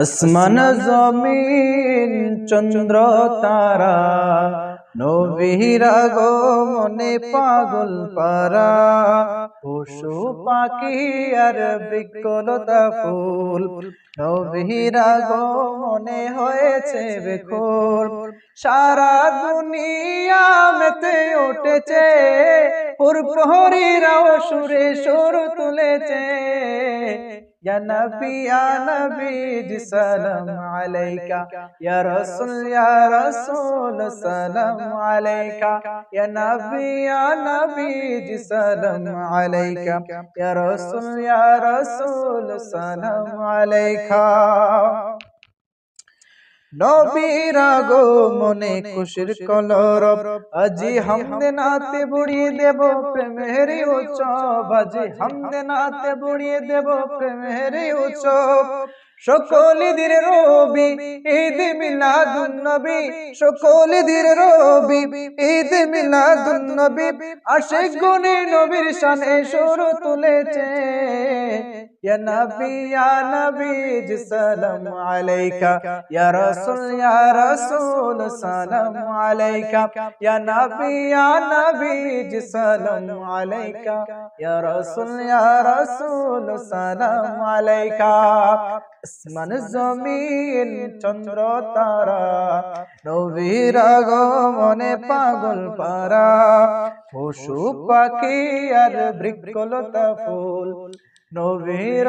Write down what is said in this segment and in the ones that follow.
আসমান জমিন, চন্দ্র তারা, নবীরা গো মনে পাগল পারা, পশু পাখি আর বিকলতা ফুল, নবীরা গো মনে হয়েছে বেকুল সারা দুনিয়া মেতে উঠেছে প্রহরীরাও সুরে সুর তুলেছে। يا نبي يا نبي سلام عليك. يا رسول يا رسول سلام عليك. يا نبي يا نبي سلام عليك. يا رسول يا رسول سلام عليك. নবীরা গো মনে খুশির কলরব। আজি হামদে নাতে বুড়িয়ে দেব প্রেমের উৎসব। আজি হামদে নাতে বুড়িয়ে দেব প্রেমের উৎসব। সকল দিন রবি ঈদ মিলাদুন নবী। সকল দিন রবি ঈদ মিলাদুন নবী। আশিক গুনে নবীর শানে সুর তুলেছে। ইয়া নবী জি সালাম আলাইকা ইয়া রাসূল ইয়া রাসূল সালাম আলাইকা ইয়া নবী ইয়া নবী জি সালাম আলাইকা ইয়া রাসূল ইয়া রাসূল সালাম আলাইকা আসমান, জমিন, চন্দ্র, তারা, নবীর আগমনে পাগল পারা। পশু পাখি আর বৃক্ষলতা ফুল। নবীর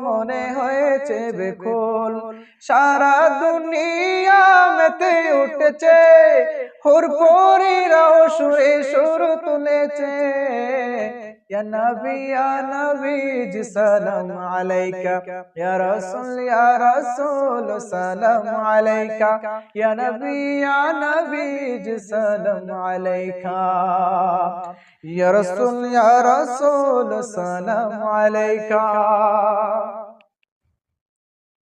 মনে হয়েছে বেকুল। সারা দুনিয়া মেতে উঠেছে। হুর পরিরাও সুরে সুর তুলেছে। يا نبي يا نبي جي سلام عليك يا رسول يا رسول سلام عليك يا نبي يا نبي جي سلام عليك يا رسول يا رسول سلام عليك